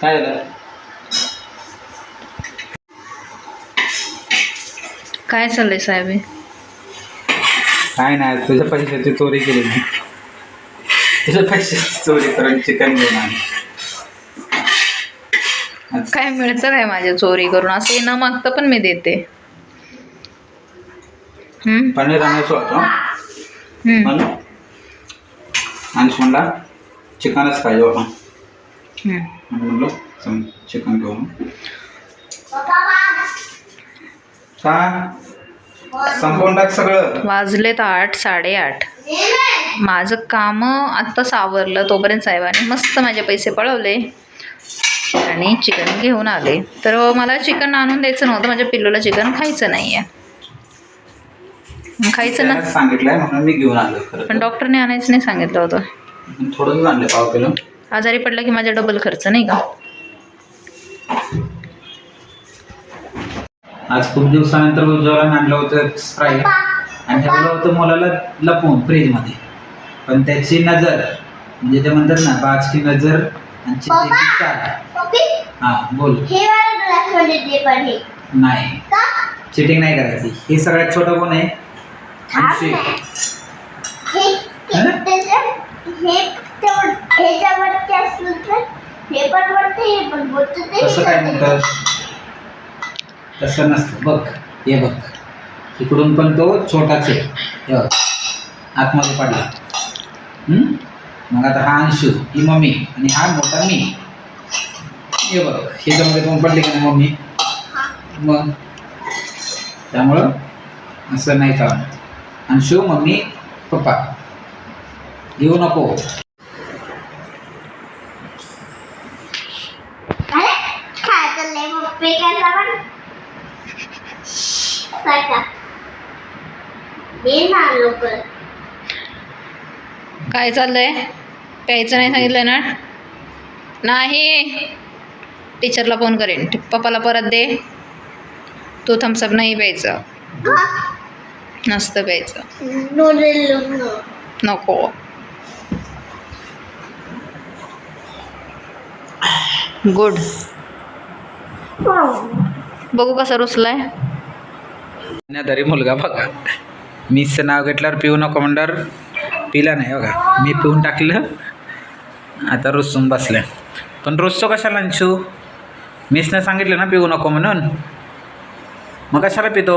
काय झालं? काय चाललंय साहेब हे? काय नाही तुझ्या पैशाची चोरी केली. मी तुझ्या पैशाची चोरी करून चिकन घेऊन आली. काय मिळतं काय माझ्या चोरी करून? असं न मागतं पण मी देते. हम्म? पनीर आणायचं होतं. हम्म. म्हणून आणि म्हणला चिकनच पाहिजे होता हम्म. चल चिकन घेऊन का संपवून टाक सगळं. वाजलेत आठ साडेआठ. माझं काम आत्ताच आवरलं तोपर्यंत साहेबांनी मस्त माझे पैसे पळवले आणि चिकन घेऊन आले. तर मला चिकन आणून द्यायचं नव्हतं माझ्या पिल्लूला चिकन खायचं नाही आहे खायचं ना? सांगितलंय म्हणून मी घेऊन आलो पण डॉक्टरने आणायचं नाही सांगितलं होतं. थोडंच आणलं पाव किलो. आजारी पडला की माझा डबल खर्च नाही का? आज खूप दिवसानंतर उज्ज्वला आणलं होतं स्प्राईट आणि ठेवलं होतं मुलाला लपवून फ्रीजमध्ये पण त्याची नजर म्हणजे ते म्हणतात ना बाजकी नजर आणि चित्तेची चाल हा बोल. हे वाला ग्लासमध्ये दे पण हे. नाही. का? चिटिंग नाही करायची. हे सगळ्यात छोटं कोण आहे? तेवढं ह्याच्यावरती असलं तर हे पण वरती हे पण वरती. ते तसं काय म्हणतं तसं नसतं. बघ हे बघ. इकडून पण तो छोटाच आहे. हे बघ. आतमध्ये पडला. हम्म? मग आता हा अंशू ही मम्मी आणि हा मोठा मी. हे बघ ह्याच्यामध्ये कोण पडली का नाही मम्मी? मग? त्यामुळं असं नाही चालणार. Anshu mummy papa. येऊ नको अरे खायचं लय मग पेकायला पण सारखा दे ना लवकर. काय चाललंय? प्यायचं नाही सांगितलं ना? नाही. टीचरला फोन करेन. पप्पाला परत दे. तू थम्सअप नाही प्यायचं. नसतं प्यायचं. नको. गुड. बघू कसं रुसलाय. तरी मुलगा बघा. मीचं नाव घेतल्यावर पिऊ नको म्हणल्यावर पिला नाही बघा. मी पिऊन टाकलं आता रुसून बसले पण रुसतो कशाला अंशू? मीसनं सांगितलं ना पिऊ नको म्हणून. मग कशाला पितो?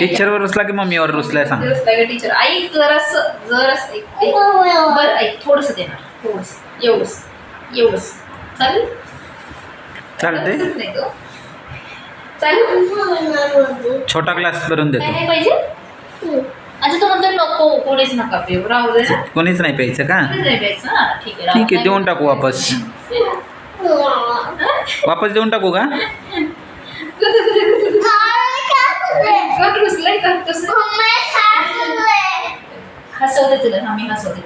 टीचरवर रुसला की मम्मीवर रुसलाय सांग. टीचर ऐक जरास जरास थोडंसं देणार थोडंसं. एवढंच एवढंच चालेल? चालते छोटा ग्लास भरून काय देतो. नाही पाहिजे? अच्छा तू म्हणतो नको कोणीच नका पिऊ. राहू दे ना. कोणीच नाही प्यायचं का? ठीक आहे. देऊन टाकू वापस. वापस देऊन टाकू का? हसवते तुला हा मी हसवते.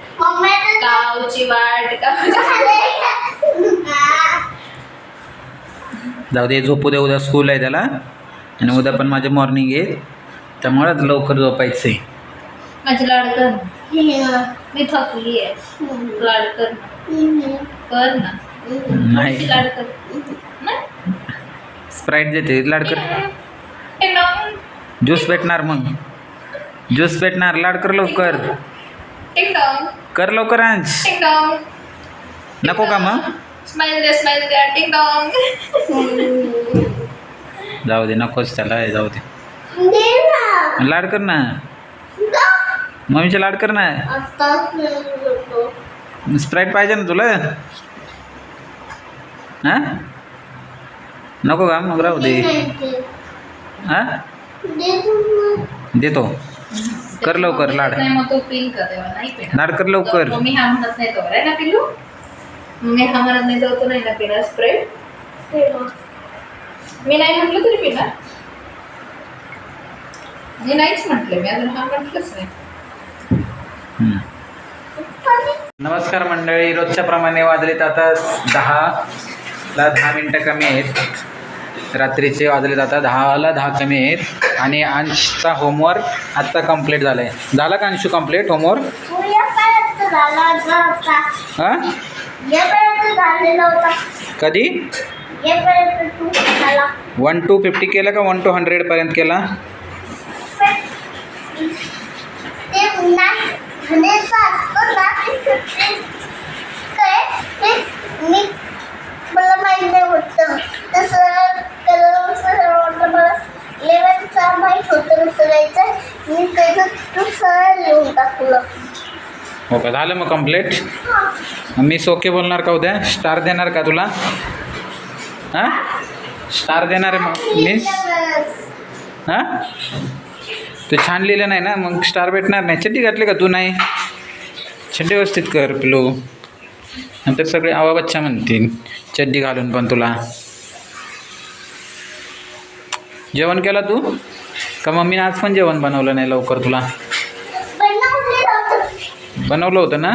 कावची वाट. जाऊ दे झोपू दे उद्या स्कूल आहे त्याला. आणि उद्या पण माझे मॉर्निंग आहे त्यामुळे लवकर झोपायचं आहे माझी लाड कर ना. मी थकली आहे. लाड कर ना. कर ना. नाही. लाड कर? स्प्राईट देते. लाडकर. ज्यूस भेटणार मग. ज्यूस भेटणार. लाडकर लवकर. कर लवकर टॉंग. नको का मग? स्माइल द्या स्माइल द्या टिंग टॉंग जाऊ दे नकोच त्याला हे जाऊ दे. लाड कर ना. मम्मीचे लाड कर ना. स्प्राईट पाहिजे ना तुला? हां? नको का? मग राहू दे. हां? देतो कर लवकर लाड. लाड कर लवकर. तो मी हा म्हणत नाही तो ना पिल्लू? मी हा म्हणत नाही तो तो नाही ना पिणार स्प्रेड मी नाही म्हटलं तरी पिणार. मी नाहीच म्हटलं मी अजून हा म्हटलंच नाही. नमस्कार मंडळी रोजच्या प्रमाणे वाजलेत आता दहाला दहा मिनटं कमी आहेत. रात्रीचे वाजलेत आता दहाला दहा कमी आहेत. आणि अंशचा होमवर्क आत्ता कंप्लीट झाला आहे झाला का अंशू कंप्लीट होमवर्क हा पर्यंत कधी? पर्यंत वन टू फिफ्टी केलं का वन टू हंड्रेडपर्यंत केला? ते पुन्हा घाण्याचं असतं ना ते सुट्टी काय? ते मी मला माहीत नाही होतं तसं कलर सरळ वाटलं मला इलेवनचा माहीत होतं कसं जायचं मी त्याचं तू सरळ लिहून टाकलं. हो का? झालं मग कंप्लीट मी सोके बोलणार का उद्या? स्टार देणार का तुला? हां? स्टार देणार आहे मग. मिस हां? तू छान लिहिलं नाही ना? मग स्टार भेटणार नाही. चड्डी घातली का तू नाही? चड्डी व्यवस्थित कर पिलो. नंतर सगळे आवा बच्चा म्हणतील. चड्डी घालून पण तुला. जेवण केला तू? का मम्मीने आज पण जेवण बनवलं नाही लवकर तुला? बनवलं होतं ना?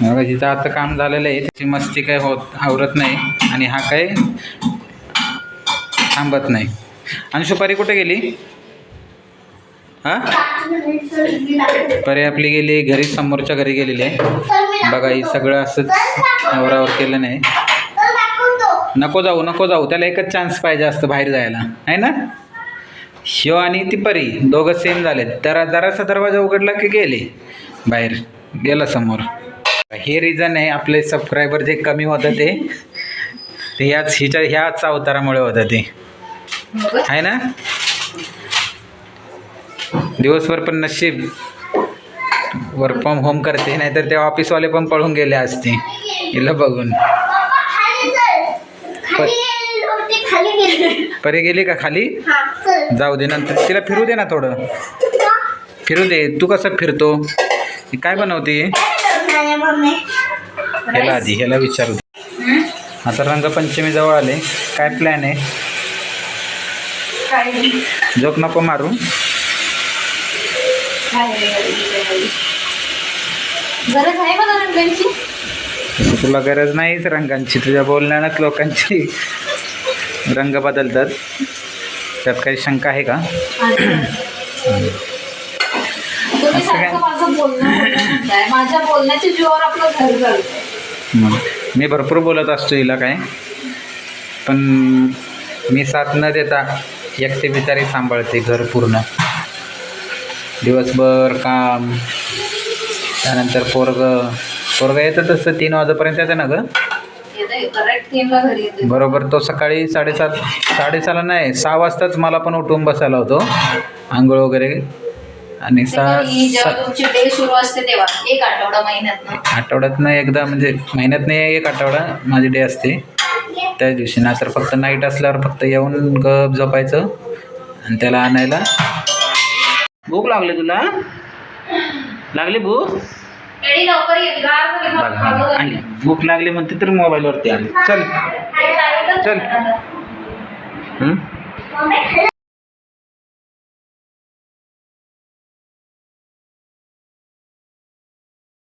बघा आता काम झालेलं आहे त्याची मस्ती काय होत आवरत नाही आणि हा काही थांबत नाही. आणि सुपारी कुठे गेली? हां? परी आपली गेली घरी समोरच्या घरी गेलेली आहे. बघा ही सगळं असंच आवरावर केलं नाही. नको जाऊ नको जाऊ त्याला एकच चान्स पाहिजे असतं बाहेर जायला. आहे ना? शिव आणि ती परी दोघं सेम झालेत. तर जरासा दरवाजा उघडला की गेले. बाहेर गेला समोर. हे रिझन आहे आपले सबस्क्रायबर जे कमी होतं ते ते ह्याच हिच्या ह्याच अवतारामुळे होतं ते आहे ना? दिवसभर पण नशीब वर्क फ्रॉम होम करते नाहीतर ते ऑफिसवाले पण पळून गेले असते. हिला बघून. परे गेली परी गेली का खाली? जाऊ दे नंतर तिला फिरू दे ना थोडं. फिरू दे तू कसं फिरतो? काय बनवते? नाही ह्याला आधी ह्याला विचारू. आता रंगपंचमी जवळ आले. काय प्लॅन आहे? जोक नको मारू. गरज आहे मला रंगांची? तसं तुला गरज नाहीच रंगांची. तुझ्या बोलण्यानंच लोकांची रंग बदलतात. त्यात काही शंका आहे का तुम्ही असं काय? सारखं माझं बोलणं माझ्या बोलण्याच्या जीवावर आपलं घर चालतंय मग? मी भरपूर बोलत असतो हिला काय. पण मी साथ न देता एकटे बिचारी सांभाळते घर पूर्ण. दिवसभर काम त्यानंतर पोरग पोरग येतं तसं तीन वाजेपर्यंत येतं ना गं? बरोबर तो सकाळी साडेसात साडेसहाला नाही सहा वाजताच मला पण उठून बसायला होतो. आंघोळ वगैरे आणि सहा जेव्हा सा- तुमची डे सुरू असते तेव्हा एक आठवडा महिन्यात आठवड्यातनं एकदा म्हणजे महिन्यातनं एक आठवडा माझी डे असते. त्याच दिवशी ना तर फक्त नाईट असल्यावर फक्त येऊन गप झोपायचं आणि त्याला आणायला. भूक लागली तुला? लागली भूक? आली भूक लागली म्हणते तर मोबाईलवरती आली. चल. चल. हं?